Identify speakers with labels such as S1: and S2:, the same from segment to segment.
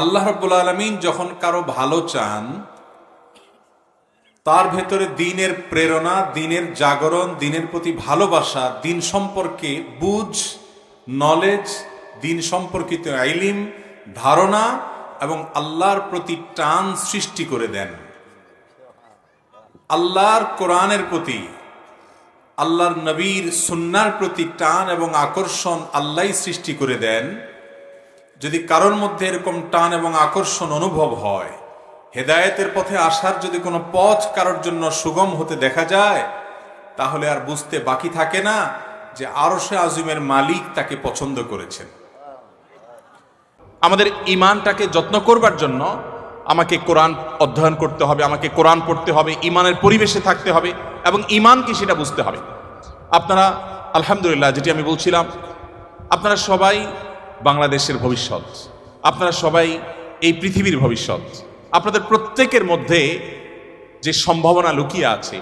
S1: আল্লাহ রব্বুল আলমিন যখন কারও ভালো চান, তার ভেতরে দিনের প্রেরণা, দিনের জাগরণ, দিনের প্রতি ভালোবাসা, দিন সম্পর্কে বুঝ নলেজ দিন সম্পর্কিত আইলিম ধারণা এবং আল্লাহর প্রতি টান সৃষ্টি করে দেন। আল্লাহর কোরআনের প্রতি, আল্লাহর নবীর সুন্নার প্রতি টান এবং আকর্ষণ আল্লাহ সৃষ্টি করে দেন। যদি কারোর মধ্যে এরকম টান এবং আকর্ষণ অনুভব হয়, হেদায়েতের পথে আসার যদি কোনো পথ কারোর জন্য সুগম হতে দেখা যায়, তাহলে আর বুঝতে বাকি থাকে না যে আরশে আজিমের মালিক তাকে পছন্দ করেছেন।
S2: আমাদের ইমানটাকে যত্ন করবার জন্য আমাকে কোরআন অধ্যয়ন করতে হবে, আমাকে কোরআন পড়তে হবে ইমানের পরিবেশে থাকতে হবে এবং ইমানকে সেটা বুঝতে হবে। আপনারা, আলহামদুলিল্লাহ, যেটি আমি বলছিলাম, আপনারা সবাই বাংলাদেশের ভবিষ্যৎ। আপনারা সবাই এই পৃথিবীর ভবিষ্যৎ। আপনাদের প্রত্যেকের মধ্যে যে সম্ভাবনা লুকিয়ে আছে,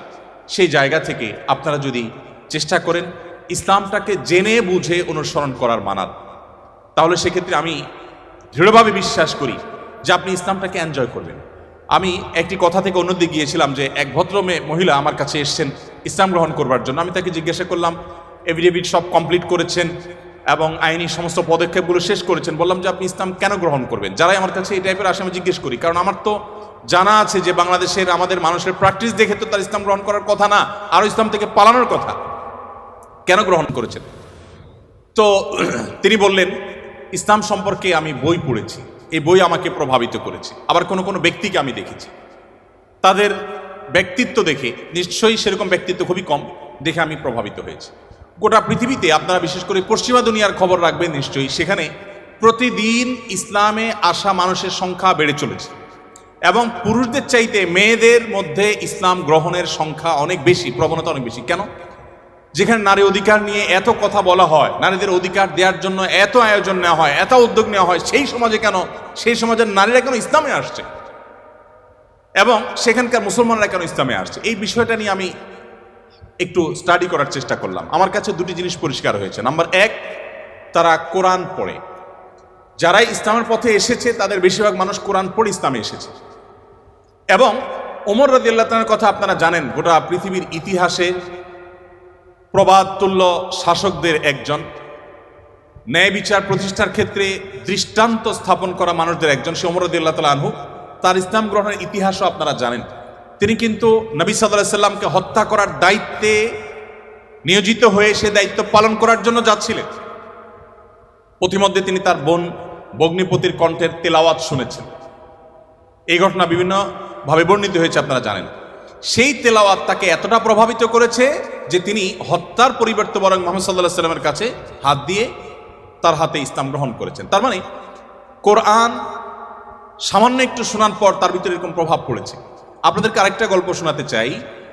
S2: সেই জায়গা থেকে আপনারা যদি চেষ্টা করেন ইসলামটাকে জেনে বুঝে অনুসরণ করার মানার তাহলে সেক্ষেত্রে আমি দৃঢ়ভাবে বিশ্বাস করি যে আপনি ইসলামটাকে এনজয় করবেন। আমি একটি কথা থেকে অন্যদিকে গিয়েছিলাম যে এক ভদ্র মেয়ে মহিলা আমার কাছে এসছেন ইসলাম গ্রহণ করবার জন্য। আমি তাকে জিজ্ঞাসা করলাম এভিডেভিট সব কমপ্লিট করেছেন? এবং আইনি সমস্ত পদক্ষেপগুলো শেষ করেছেন, বললাম যে আপনি ইসলাম কেন গ্রহণ করবেন? যারাই আমার কাছে এই টাইপের আসে আমি জিজ্ঞেস করি, কারণ আমার তো জানা আছে যে বাংলাদেশের আমাদের মানুষের প্র্যাকটিস দেখে তো তার ইসলাম গ্রহণ করার কথা না, আরও ইসলাম থেকে পালানোর কথা। কেন গ্রহণ করেছেন? তো তিনি বললেন, ইসলাম সম্পর্কে আমি বই পড়েছি, এই বই আমাকে প্রভাবিত করেছে, আবার কোনো কোনো ব্যক্তিকে আমি দেখেছি। তাদের ব্যক্তিত্ব দেখে, নিশ্চয়ই সেরকম ব্যক্তিত্ব খুবই কম দেখে আমি প্রভাবিত হয়েছি। গোটা পৃথিবীতে আপনারা বিশেষ করে পশ্চিমা দুনিয়ার খবর রাখবেন নিশ্চয়ই, সেখানে প্রতিদিন ইসলামে আসা মানুষের সংখ্যা বেড়ে চলেছে। এবং পুরুষদের চাইতে মেয়েদের মধ্যে ইসলাম গ্রহণের সংখ্যা অনেক বেশি, প্রবণতা অনেক বেশি। কেন? যেখানে নারী অধিকার নিয়ে এত কথা বলা হয়, নারীদের অধিকার দেওয়ার জন্য এত আয়োজন নেওয়া হয়, এত উদ্যোগ নেওয়া হয়, সেই সমাজে কেন, সেই সমাজের নারীরা কেন ইসলামে আসছে? এবং সেখানকার মুসলমানরা কেন ইসলামে আসছে? এই বিষয়টা নিয়ে আমি একটু স্টাডি করার চেষ্টা করলাম। আমার কাছে দুটি জিনিস পরিষ্কার হয়েছে। নাম্বার এক, তারা কোরআন পড়ে। যারাই ইসলামের পথে এসেছে, তাদের বেশিরভাগ মানুষ কোরআন পড়ে ইসলামে এসেছে। এবং ওমর রাদিয়াল্লাহ তাআলার কথা আপনারা জানেন, গোটা পৃথিবীর ইতিহাসে প্রবাদ তুল্য শাসকদের একজন। ন্যায় বিচার প্রতিষ্ঠার ক্ষেত্রে দৃষ্টান্ত স্থাপন করা মানুষদের একজন, সে অমরদুল্লাহ তালা আনহু। তার ইসলাম গ্রহণের ইতিহাসও আপনারা জানেন। তিনি কিন্তু নবী সাল্লাহ সাল্লামকে হত্যা করার দায়িত্বে নিয়োজিত হয়ে সে দায়িত্ব পালন করার জন্য যাচ্ছিলেন। প্রতিমধ্যে তিনি তার বোন বগ্নিপতির কণ্ঠের তেলাওয়াত শুনেছেন। এই ঘটনা বিভিন্নভাবে বর্ণিত হয়েছে, আপনারা জানেন। সেই তেলাওয়াত তাকে এতটা প্রভাবিত করেছে যে তিনি হত্যার পরিবর্তে বরং মোহাম্মদ সাল্লাহ সাল্লামের কাছে হাত দিয়ে তার হাতে ইসলাম গ্রহণ করেছেন। তার মানে কোরআন সামান্য একটু শোনার পর তার ভিতরে এরকম প্রভাব পড়েছে। আপনাদেরকে আরেকটা গল্প শোনাতে চাই।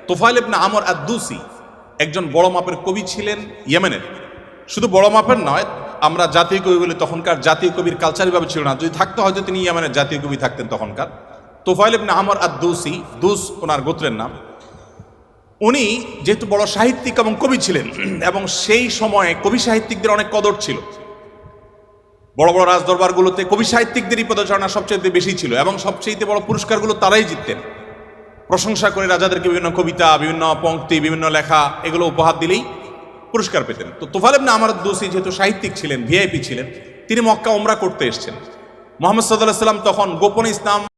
S2: তোফাইল ইবনে আমর আদুসি একজন বড় মাপের কবি ছিলেন ইয়েমেনের। শুধু বড় মাপের নয়, আমরা জাতীয় কবি বলে তখনকার জাতীয় কবির কালচারিভাবে ছিল না। যদি থাকতো হয়তো তিনি ইয়েমেনের জাতীয় কবি থাকতেন তখনকার। তোফাইল ইবনে আমর আদুসি দুস ওনার গোত্রের নাম। উনি যেহেতু বড় সাহিত্যিক এবং কবি ছিলেন, এবং সেই সময়ে কবি সাহিত্যিকদের অনেক কদর ছিল। বড় বড় রাজদরবারগুলোতে কবি সাহিত্যিকদেরই পদচারণা সবচেয়ে বেশি ছিল, এবং সবচেয়ে বড় পুরস্কারগুলো তারাই জিততেন। প্রশংসা করে রাজাদেরকে বিভিন্ন কবিতা, বিভিন্ন পঙ্ক্তি, বিভিন্ন লেখা, এগুলো উপহার দিলেই পুরস্কার পেতেন। তো তোফাল ইবনে আমার দোষী, যেহেতু সাহিত্যিক ছিলেন, ভিআইপি ছিলেন, তিনি মক্কা ওমরা করতে এসছেন। মোহাম্মদ সাল্লাহ সাল্লাম তখন গোপন ইসলাম